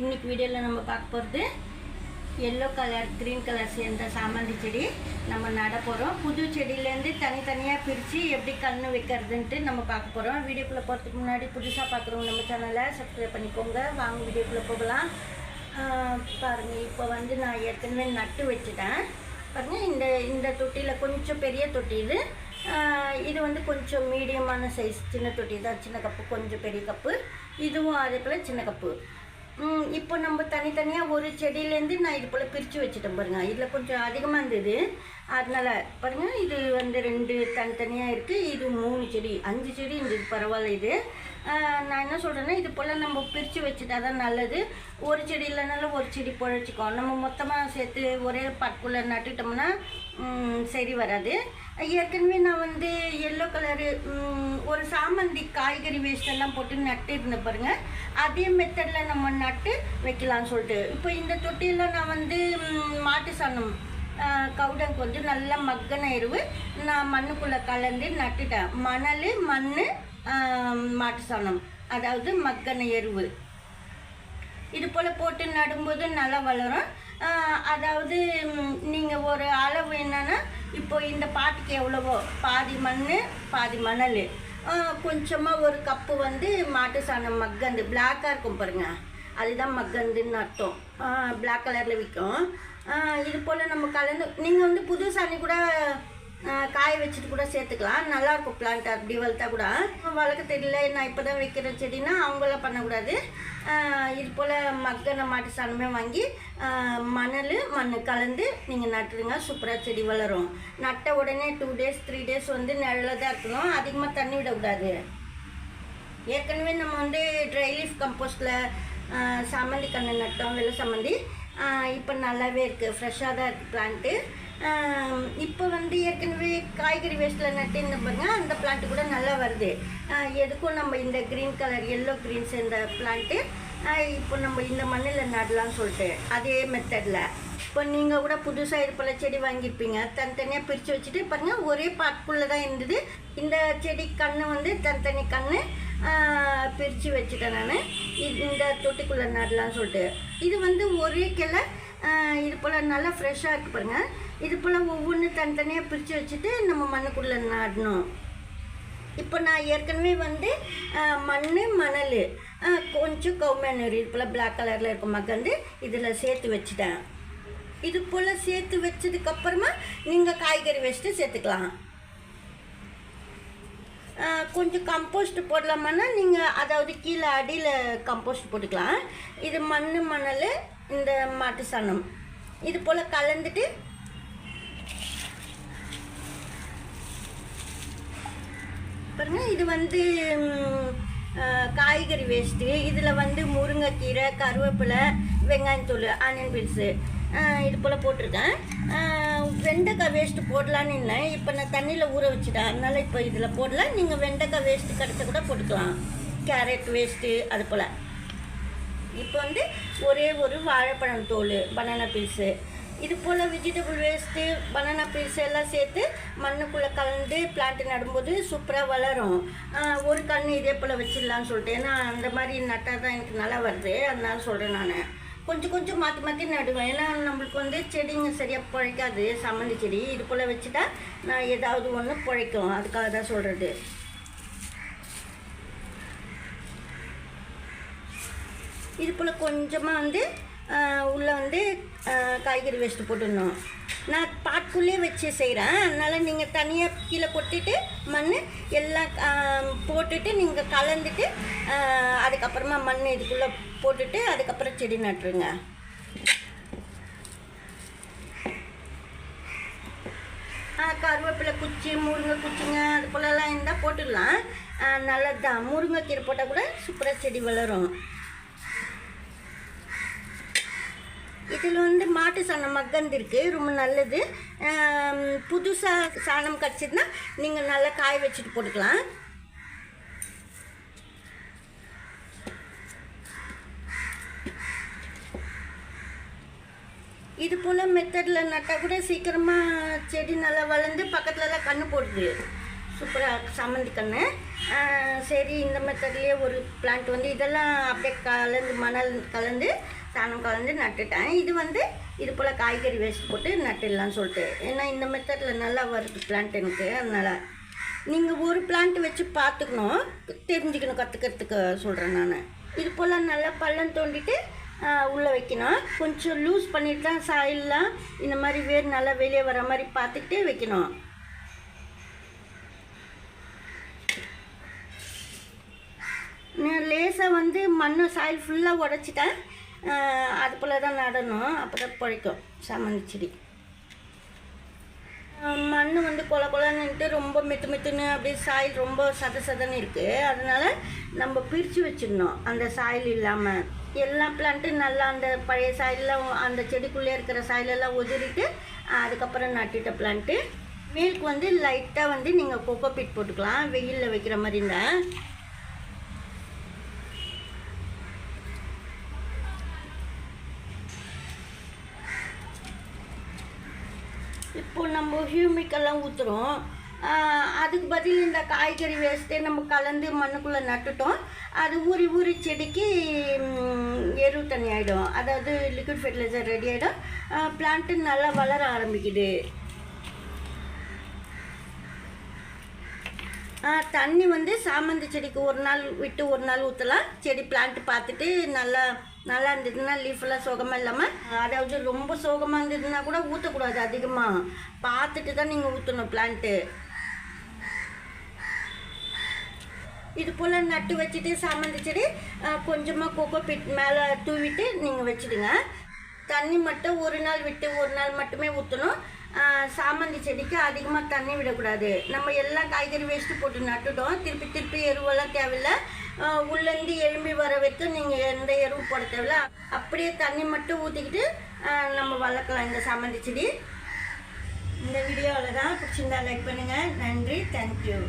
இன்னைக்கு வீடியோவில் நம்ம பார்க்க போகிறது எல்லோ கலர் க்ரீன் கலர் சேர்ந்த சாமந்தி செடி. நம்ம நட போகிறோம் புது செடியிலேருந்து தனித்தனியாக பிரித்து எப்படி கன்று வைக்கிறதுன்ட்டு நம்ம பார்க்க போகிறோம் வீடியோக்குள்ளே போகிறதுக்கு முன்னாடி புதுசாக பார்க்குறவங்க நம்ம சேனலை சப்ஸ்கிரைப் பண்ணிக்கோங்க. வாங்க வீடியோக்குள்ளே போகலாம். பாருங்கள் இப்போ வந்து நான் ஏற்கனவே நட்டு வச்சுட்டேன். பாருங்கள் இந்த இந்த தொட்டியில் கொஞ்சம் பெரிய தொட்டி இது. இது வந்து கொஞ்சம் மீடியமான சைஸ் சின்ன தொட்டி தான். சின்ன கப்பு கொஞ்சம் பெரிய கப்பு. இதுவும் அதே போல் சின்ன கப்பு. இப்போ நம்ம தனித்தனியாக ஒரு செடியிலேருந்து நான் இது போல் பிரித்து வச்சுட்டேன் பாருங்கள் இதில் கொஞ்சம் அதிகமாக இருந்தது. அதனால் பாருங்கள் இது வந்து ரெண்டு தனித்தனியாக இருக்குது இது மூணு செடி அஞ்சு செடி இருந்தது பரவாயில்ல இது. நான் என்ன சொல்கிறேன்னா இது போல் நம்ம பிரித்து வச்சுட்டா தான் நல்லது. ஒரு செடி இல்லைனாலும் ஒரு செடி பொழைச்சிக்கும் நம்ம மொத்தமாக சேர்த்து ஒரே பாட்டுக்குள்ளே நட்டுட்டோம்னா சரி வராது. ஏற்கனவே நான் வந்து எல்லோ கலரு ஒரு சாமந்தி காய்கறி வேஸ்ட் எல்லாம் போட்டு நட்டு இருந்தேன் பாருங்க. அதே மெத்தடில் நம்ம நட்டு வைக்கலாம்னு சொல்லிட்டு. இப்போ இந்த தொட்டியில் நான் வந்து மாட்டு சாணம் கவுடங்கு வந்து நல்லா மக்கன எருவு நான் மண்ணுக்குள்ளே கலந்து நட்டுட்டேன். மணல் மண் மாட்டு சாணம் அதாவது மக்கன எருவு. இது போல் போட்டு நடும்போது நல்லா வளரும். அதாவது நீங்கள் ஒரு அளவு என்னென்னா இப்போ இந்த பாட்டுக்கு எவ்வளவோ? பாதி மண் பாதி மணல். கொஞ்சமாக ஒரு கப்பு வந்து மாட்டு சாணம் மக்கந்து பிளாக்காக இருக்கும் பாருங்க. அதுதான் மக்கந்துன்னு அர்த்தம். பிளாக் கலரில் விற்கும் இது போல் நம்ம கலந்து நீங்கள் வந்து புது சாணி கூட காய வச்சுட்டு கூட சேர்த்துக்கலாம். நல்லாயிருக்கும் பிளான்ட் அப்படி வளர்த்தா கூட. வளர்க்க தெரியல நான் இப்போ தான் வைக்கிற செடினா அவங்களாம் பண்ணக்கூடாது. இது போல் மக்கன மாட்டு சாணமே வாங்கி மணல் மண் கலந்து நீங்கள் நட்டுருங்க சூப்பராக செடி வளரும். நட்ட உடனே டூ டேஸ் த்ரீ டேஸ் வந்து நிழலில் தான் இருக்கணும். அதிகமாக தண்ணி விடக்கூடாது. ஏற்கனவே நம்ம வந்து ட்ரை லீஃப் கம்போஸ்டில் சம்மந்தி கண்ணு நட்டோம் வெள்ளை சம்மந்தி இப்போ நல்லாவே இருக்குது ஃப்ரெஷ்ஷாக தான் இருக்குது பிளான்ட்டு இப்போ வந்து ஏற்கனவே காய்கறி வேஸ்ட்டில் நட்டு பாருங்க அந்த பிளான்ட்டு கூட நல்லா வருது. எதுக்கும் நம்ம இந்த க்ரீன் கலர் எல்லோ க்ரீன் சேர்ந்த பிளான்ட்டு இப்போ நம்ம இந்த மண்ணில் நடலாம்னு சொல்லிட்டு அதே மெத்தடில் இப்போ நீங்கள் கூட புதுசாக இது போல் செடி வாங்கியிருப்பீங்க தனித்தனியாக பிரித்து வச்சுட்டு பாருங்கள் ஒரே பாட்டுக்குள்ளே தான் இருந்தது. இந்த செடி கன்று வந்து தனித்தனி கன்று பிரித்து வச்சுட்டேன் நான். இது இந்த தொட்டிக்குள்ளே நடலாம்னு சொல்லிட்டு. இது வந்து ஒரே கிளை இது போல் நல்லா ஃப்ரெஷ்ஷாக இருக்கு பாருங்கள் இது போல் ஒவ்வொன்று தனித்தனியாக பிரித்து வச்சுட்டு நம்ம மண்ணுக்குள்ளே நாடணும். இப்போ நான் ஏற்கனவே வந்து மண் மணல் கொஞ்சம் கவுமேனூர் இது போல் பிளாக் கலரில் இருக்க மக்கந்து இதில் சேர்த்து வச்சுட்டேன். இது போல் சேர்த்து வச்சதுக்கப்புறமா நீங்கள் காய்கறி வச்சுட்டு சேர்த்துக்கலாம். கொஞ்சம் கம்போஸ்ட் போடலாமான்னா நீங்கள் அதாவது கீழே அடியில் கம்போஸ்ட் போட்டுக்கலாம். இது மண் மணல் இந்த மாட்டு சாணம். இது போல் கலந்துட்டு பாருங்க இது வந்து காய்கறி வேஸ்ட்டு இதில் வந்து முருங்கைக்கீரை கருவேப்பிலை வெங்காயத்தூள் ஆனியன் பீல்ஸு இது போல் போட்டிருக்கேன். வெண்டைக்காய் வேஸ்ட்டு போடலான்னு இல்லை. இப்போ நான் தண்ணியில் ஊற வச்சுட்டேன். அதனால் இப்போ இதில் போடல. நீங்கள் வெண்டைக்காய் வேஸ்ட்டு கிடச்ச கூட போட்டுக்கலாம். கேரட் வேஸ்ட்டு அது போல். இப்போ வந்து ஒரே ஒரு வாழைப்பழம் தோல் பனானா பீஸு இது போல் வெஜிடபிள் வேஸ்ட்டு பனானா பீஸ் எல்லாம் சேர்த்து மண்ணுக்குள்ளே கலந்து பிளான்ட் நடும்போது சூப்பராக வளரும். ஒரு கன்று இதே போல் வச்சிடலான்னு சொல்லிட்டு. ஏன்னா அந்த மாதிரி நட்டால் தான் எனக்கு நல்லா வருது. அதனால சொல்கிறேன் நான். கொஞ்சம் கொஞ்சம் மாற்றி மாற்றி நடுவேன். ஏன்னா நம்மளுக்கு வந்து செடிங்க சரியாக பிழைக்காது. சம்மந்தி செடி. இது போல் வச்சுட்டா நான் ஏதாவது ஒன்று பிழைக்கும். அதுக்காக தான் சொல்கிறது இது போல் கொஞ்சமாக வந்து உள்ளே வந்து காய்கறி வேஸ்ட்டு போட்டுடணும். நான் பாட்டுக்குள்ளேயே வச்சு செய்கிறேன் அதனால் நீங்கள் தனியாக கீழே கொட்டிட்டு மண் எல்லாம் போட்டுட்டு நீங்கள் கலந்துட்டு அதுக்கப்புறமா மண் இதுக்குள்ளே போட்டுட்டு அதுக்கப்புறம் செடி நட்டுருங்க. கருவேப்பிலை குச்சி முருங்கை குச்சிங்க அது போலலாம் இருந்தால் போட்டுடலாம். நல்லது தான் முருங்கைக்கீரை போட்டால் கூட சூப்பராக செடி வளரும். இதில் வந்து மாட்டு சாணம் மக்கந்து இருக்குது ரொம்ப நல்லது. புதுசாக சாணம் கிடச்சிதுன்னா நீங்கள் நல்லா காய வச்சுட்டு போட்டுக்கலாம். இது போல் மெத்தடில் நட்டால் கூட சீக்கிரமாக செடி நல்லா வளர்ந்து பக்கத்துலலாம் கன்று போடுது சூப்பராக சம்மந்தி கன்று சரி இந்த மெத்தட்லேயே ஒரு பிளான்ட் வந்து இதெல்லாம் அப்படியே கலந்து மணல் கலந்து சாணம் கலந்து நட்டுட்டேன். இது வந்து இது போல் காய்கறி வேஸ்ட் போட்டு நட்டுடலாம்னு சொல்லிட்டு. ஏன்னா இந்த மெத்தடில் நல்லா வருது பிளான்ட் எனக்கு அதனால். நீங்கள் ஒரு பிளான்ட் வச்சு பார்த்துக்கணும். தெரிஞ்சுக்கணும் கற்றுக்கிறதுக்கு சொல்கிறேன் நான். இது போல் நல்லா பள்ளம் தோண்டிட்டு உள்ளே வைக்கணும். கொஞ்சம் லூஸ் பண்ணிட்டு தான் சாயிலெலாம் இந்த மாதிரி வேர் நல்லா வெளியே வர மாதிரி பார்த்துக்கிட்டே வைக்கணும். லேசாக வந்து மண் சாயில் ஃபுல்லாக உடச்சிட்டேன் அது போல் தான் நடணும். அப்போ தான் பிழைக்கும். சாமந்தி செடி. மண் வந்து கொல கொலன்னுட்டு ரொம்ப மெத்து மெத்துன்னு அப்படியே சாயில் ரொம்ப சத சதன்னு இருக்குது அதனால் நம்ம பிரித்து வச்சிடணும். அந்த சாயில் இல்லாமல் எல்லா பிளான்ட்டும் நல்லா அந்த பழைய சாயிலெலாம் அந்த செடிக்குள்ளே இருக்கிற சாயிலெல்லாம் உதிரிட்டு அதுக்கப்புறம் நட்டுட்ட பிளான்ட்டு மேலுக்கு வந்து லைட்டாக வந்து நீங்கள் கொக்கோ பீட் போட்டுக்கலாம். வெயிலில் வைக்கிற மாதிரி இருந்தால் இப்போ நம்ம ஹியூமிக்கெல்லாம் ஊற்றுறோம் அதுக்கு பதில் இந்த காய்கறி வேஸ்ட்டே நம்ம கலந்து மண்ணுக்குள்ளே நட்டுட்டோம். அது ஊறி ஊறி செடிக்கு எரு தண்ணி ஆகிடும் அதாவது லிக்விட் ஃபெர்டிலைசர் ரெடி ஆகிடும் பிளான்ட்டு நல்லா வளர ஆரம்பிக்குது. தண்ணி வந்து சாமந்தி செடிக்கு ஒரு நாள் விட்டு ஒரு நாள் ஊற்றலாம் செடி பிளான்ட் பார்த்துட்டு நல்லா நல்லா இருந்ததுன்னா லீஃபெல்லாம் சோகமாக இல்லாமல் அதாவது ரொம்ப சோகமாக இருந்ததுன்னா கூட ஊற்றக்கூடாது அதிகமாக பார்த்துட்டு தான் நீங்கள் ஊற்றணும் பிளான்ட்டு இது போல் நட்டு வச்சுட்டு சாமந்தி செடி கொஞ்சமாக கோகோ பிட் மேலே தூவிட்டு நீங்கள் வச்சுடுங்க. தண்ணி மட்டும் ஒரு நாள் விட்டு ஒரு நாள் மட்டுமே ஊற்றணும் சாமந்தி செடிக்கு அதிகமாக தண்ணி விடக்கூடாது. நம்ம எல்லா காய்கறி வேஸ்ட்டு போட்டு நட்டுட்டோம். திருப்பி திருப்பி எருவெல்லாம் தேவையில்ல. உள்ளேருந்து எழும்பி வர வரைக்கும் நீங்கள் எந்த எருவு போட தேவையில்ல. அப்படியே தண்ணி மட்டும் ஊற்றிக்கிட்டு நம்ம வளர்க்கலாம் இந்த சாமந்தி செடி. இந்த வீடியோவில் தான் பிடிச்சிருந்தா லைக் பண்ணுங்கள் நன்றி. தேங்க்யூ